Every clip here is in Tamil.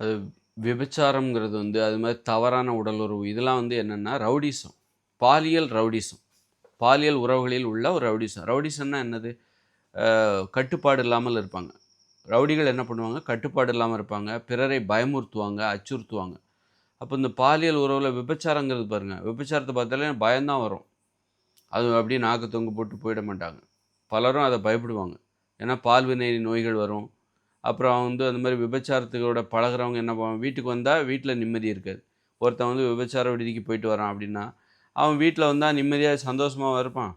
அது விபச்சாரம்ங்கிறது வந்து அது மாதிரி தவறான உடலுறவு இதெல்லாம் வந்து என்னென்னா ரவுடிசம். பாலியல் ரவுடிசம். பாலியல் உறவுகளில் உள்ள ஒரு ரவுடிசம். ரவுடிசம்னா என்னது? கட்டுப்பாடு இல்லாமல் இருப்பாங்க. ரவுடிகள் என்ன பண்ணுவாங்க? கட்டுப்பாடு இல்லாமல் இருப்பாங்க. பிறரை பயமுறுத்துவாங்க அச்சுறுத்துவாங்க. அப்போ இந்த பாலியல் உறவில் விபச்சாரங்கிறது பாருங்கள் விபச்சாரத்தை பார்த்தாலே பயம்தான் வரும். அது அப்படியே நாக்கு தொங்கு போட்டு போயிட மாட்டாங்க. பலரும் அதை பயப்படுவாங்க. ஏன்னா பால்வினை நோய்கள் வரும். அப்புறம் வந்து அந்த மாதிரி விபச்சாரத்துக்கோட பழகுறவங்க என்ன பண்ணுவாங்க? வீட்டுக்கு வந்தால் வீட்டில் நிம்மதி இருக்காது. ஒருத்தன் வந்து விபச்சார விடுதிக்கு போயிட்டு வரான் அப்படின்னா அவன் வீட்டில் வந்தால் நிம்மதியாக சந்தோஷமாக இருப்பான்?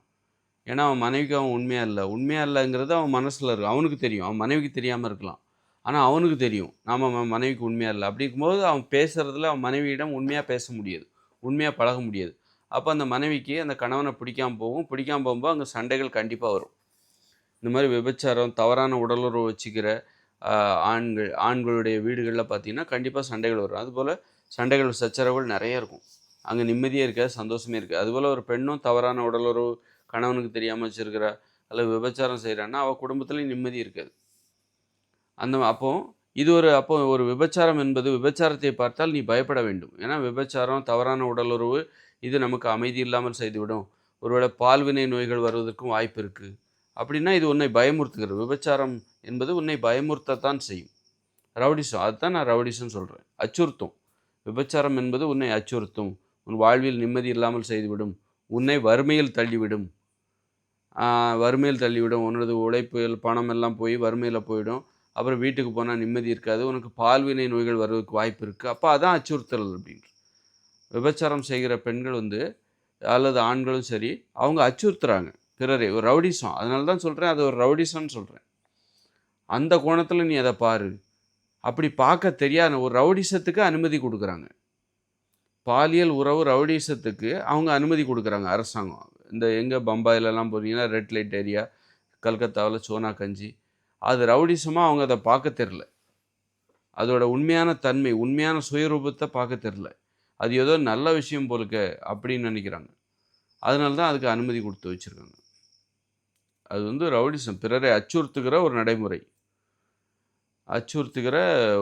ஏன்னா அவன் மனைவிக்கு அவன் உண்மையாக இல்லை. உண்மையாக இல்லைங்கிறது அவன் மனசில் இருக்கும் அவனுக்கு தெரியும். அவன் மனைவிக்கு தெரியாமல் இருக்கலாம். ஆனால் அவனுக்கு தெரியும். நாம் மனைவிக்கு உண்மையாக இல்லை. அப்படி இருக்கும்போது அவன் பேசுகிறதுல அவன் மனைவியிடம் உண்மையாக பேச முடியாது. உண்மையாக பழக முடியாது. அப்போ அந்த மனைவிக்கு அந்த கணவனை பிடிக்காமல் போகும். பிடிக்காம போகும்போது அங்கே சண்டைகள் கண்டிப்பாக வரும். இந்த மாதிரி விபச்சாரம் தவறான உடலுறவு வச்சுக்கிற ஆண்கள் ஆண்களுடைய வீடுகளில் பார்த்தீங்கன்னா கண்டிப்பாக சண்டைகள் வரும். அதுபோல் சண்டைகள் சச்சரவுகள் நிறைய இருக்கும். அங்கே நிம்மதியாக இருக்காது சந்தோஷமே இருக்காது அதுபோல் ஒரு பெண்ணும் தவறான உடலுறவு கணவனுக்கு தெரியாமல் வச்சிருக்கிறா அல்லது விபச்சாரம் செய்கிறான்னா அவள் குடும்பத்துலேயும் நிம்மதி இருக்காது. அந்த அப்போ இது ஒரு அப்போ ஒரு விபச்சாரம் என்பது விபச்சாரத்தை பார்த்தால் நீ பயப்பட வேண்டும். ஏன்னா விபச்சாரம் தவறான உடலுறவு இது நமக்கு அமைதி இல்லாமல் செய்துவிடும். ஒருவேளை பால்வினை நோய்கள் வருவதற்கும் வாய்ப்பு இருக்குது அப்படின்னா இது உன்னை பயமுறுத்துகிறது. விபச்சாரம் என்பது உன்னை பயமுறுத்தத்தான் செய்யும். ரவுடிசம் அதுதான் நான் ரவுடிசம் சொல்கிறேன் அச்சுறுத்தும். விபச்சாரம் என்பது உன்னை அச்சுறுத்தும். உன் வாழ்வில் நிம்மதி இல்லாமல் செய்துவிடும். உன்னை வறுமையில் தள்ளிவிடும். வறுமையில் தள்ளிவிடும். உன்னது உழைப்பு பணம் எல்லாம் போய் வறுமையில் போயிடும். அப்புறம் வீட்டுக்கு போனால் நிம்மதி இருக்காது. உனக்கு பால்வினை நோய்கள் வருவதற்கு வாய்ப்பு இருக்குது அப்போ அதான் அச்சுறுத்தல் அப்படின்ற விபச்சாரம் செய்கிற பெண்கள் வந்து அல்லது ஆண்களும் சரி அவங்க அச்சுறுத்துறாங்க. பிறரை ஒரு ரவுடிசம். அதனால தான் சொல்கிறேன் அது ஒரு ரவுடிசம்னு சொல்கிறேன் அந்த கோணத்தில் நீ அதை பாரு. அப்படி பார்க்க தெரியாத ஒரு ரவுடிசத்துக்கு அனுமதி கொடுக்குறாங்க. பாலியல் உறவு ரவுடிசத்துக்கு அவங்க அனுமதி கொடுக்குறாங்க அரசாங்கம். இந்த எங்கே பம்பாயிலலாம் போனீங்கன்னா ரெட் லைட் ஏரியா கல்கத்தாவில் சோனா கஞ்சி. அது ரவுடிசமாக அவங்க அதை பார்க்க தெரில. அதோட உண்மையான தன்மை உண்மையான சுயரூபத்தை பார்க்க தெரில. அது ஏதோ நல்ல விஷயம் போலுக்க அப்படின்னு நினைக்கிறாங்க. அதனால தான் அதுக்கு அனுமதி கொடுத்து வச்சுருக்காங்க. அது வந்து ரவுடிசம். பிறரை அச்சுறுத்துகிற ஒரு நடைமுறை. அச்சுறுத்துகிற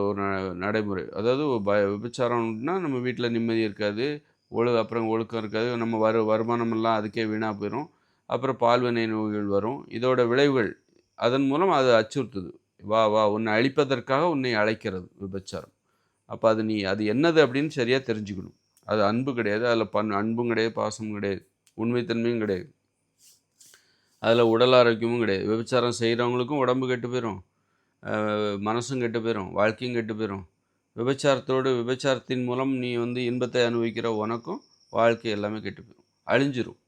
ஒரு ந- நடைமுறை. அதாவது பய விபச்சாரம்னா நம்ம வீட்டில் நிம்மதி இருக்காது ஒழு அப்புறம் ஒழுக்கம் இருக்காது நம்ம வரு வருமானமெல்லாம் அதுக்கே வீணாக போயிடும் அப்புறம் பால்வினை நோய்கள் வரும். இதோட விளைவுகள் அதன் மூலம் அது அச்சுறுத்துது. வா வா உன்னை அழிப்பதற்காக உன்னை அழைக்கிறது விபச்சாரம். அப்போ அது நீ அது என்னது அப்படின்னு சரியாக தெரிஞ்சுக்கணும். அது அன்பு கிடையாது அதில் பண் அன்பும் கிடையாது பாசமும் கிடையாது உண்மைத்தன்மையும் கிடையாது. அதில் உடல் ஆரோக்கியமும் கிடையாது. விபச்சாரம் செய்கிறவங்களுக்கும் உடம்பு கெட்டு போயிடும் மனசும் கெட்டு போயிடும் வாழ்க்கையும் கெட்டு போயிடும் விபச்சாரத்தோடு விபச்சாரத்தின் மூலம் நீ வந்து இன்பத்தை அனுபவிக்கிற உனக்கும் வாழ்க்கை எல்லாமே கெட்டு போயிடும் அழிஞ்சிரும்.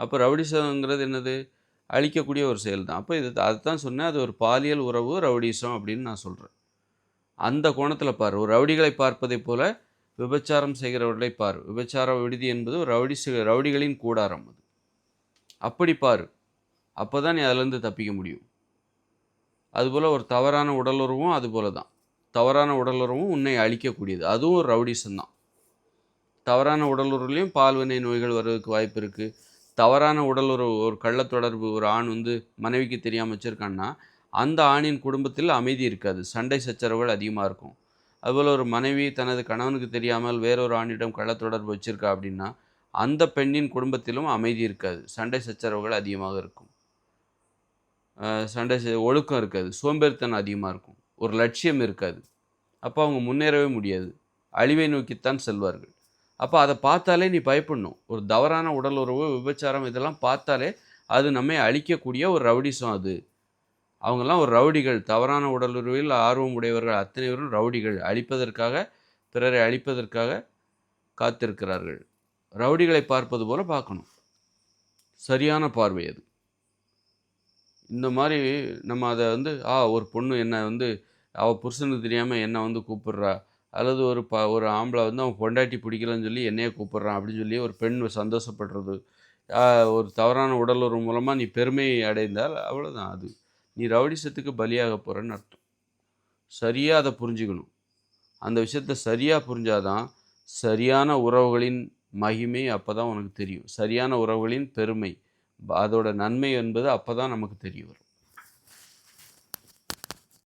அப்போ ரவுடிசம்ங்கிறது என்னது? அழிக்கக்கூடிய ஒரு செயல் தான். அப்போ இது அதுதான் சொன்னேன். அது ஒரு பாலியல் உறவு ரவுடிசம் அப்படின்னு நான் சொல்கிறேன் அந்த கோணத்தில் பார். ஒரு ரவுடிகளை பார்ப்பதைப் போல விபச்சாரம் செய்கிறவர்களை பார். விபச்சார விடுதி என்பது ரவுடி ரவுடிகளின் கூடாரம் அது. அப்படி பாரு. அப்போ தான் நீ அதுலேருந்து தப்பிக்க முடியும். அதுபோல் ஒரு தவறான உடலுறவும் அதுபோல தான். தவறான உடலுறவும் உன்னை அழிக்கக்கூடியது. அதுவும் ஒரு ரவுடிசம் தான். தவறான உடலுறவுலையும் பால்வினை நோய்கள் வர்றதுக்கு வாய்ப்பு இருக்குது தவறான உடலுறவு ஒரு கள்ள தொடர்பு ஒரு ஆண் வந்து மனைவிக்கு தெரியாமல் வச்சுருக்கான்னா அந்த ஆணின் குடும்பத்தில் அமைதி இருக்காது. சண்டை சச்சரவுகள் அதிகமாக இருக்கும். அதுபோல் ஒரு மனைவி தனது கணவனுக்கு தெரியாமல் வேறொரு ஆணிடம் கள்ளத்தொடர்பு வச்சுருக்கா அப்படின்னா அந்த பெண்ணின் குடும்பத்திலும் அமைதி இருக்காது. சண்டை சச்சரவுகள் அதிகமாக இருக்கும். சண்டை ஒழுக்கம் இருக்காது. சோம்பேறித்தனம் அதிகமாக இருக்கும். ஒரு லட்சியம் இருக்காது. அப்போ அவங்க முன்னேறவே முடியாது. அழிவை நோக்கித்தான் செல்வார்கள். அப்போ அதை பார்த்தாலே நீ பயப்படணும். ஒரு தவறான உடல் உறவு விபச்சாரம் இதெல்லாம் பார்த்தாலே அது நம்மை அழிக்கக்கூடிய ஒரு ரவுடிசம் அது. அவங்கெல்லாம் ஒரு ரவுடிகள். தவறான உடல் உறவில் ஆர்வம் உடையவர்கள் அத்தனை பேரும் ரவுடிகள். அழிப்பதற்காக பிறரை அழிப்பதற்காக காத்திருக்கிறார்கள். ரவுடிகளை பார்ப்பது போல பார்க்கணும். சரியான பார்வை அது. இந்த மாதிரி நம்ம அதை வந்து ஆ ஒரு பொண்ணு என்னை வந்து அவள் புருஷனுக்கு தெரியாமல் என்னை வந்து கூப்பிடுறா? அல்லது ஒரு ப ஒரு ஆம்பளை வந்து அவன் பொண்டாட்டி பிடிக்கலன்னு சொல்லி என்னையே கூப்பிட்றான்? அப்படின்னு சொல்லி ஒரு பெண் சந்தோஷப்படுறது. ஒரு தவறான உடலுறவு மூலமாக நீ பெருமை அடைந்தால் அவ்வளோதான் அது நீ ரவுடிசத்துக்கு பலியாக போகிறன்னு அர்த்தம். சரியாக அதை புரிஞ்சுக்கணும். அந்த விஷயத்த சரியாக புரிஞ்சாதான் சரியான உறவுகளின் மகிமை அப்போ தான் உனக்கு தெரியும். சரியான உறவுகளின் பெருமை. அதோட நன்மை என்பது அப்போ தான் நமக்கு தெரிய வரும்.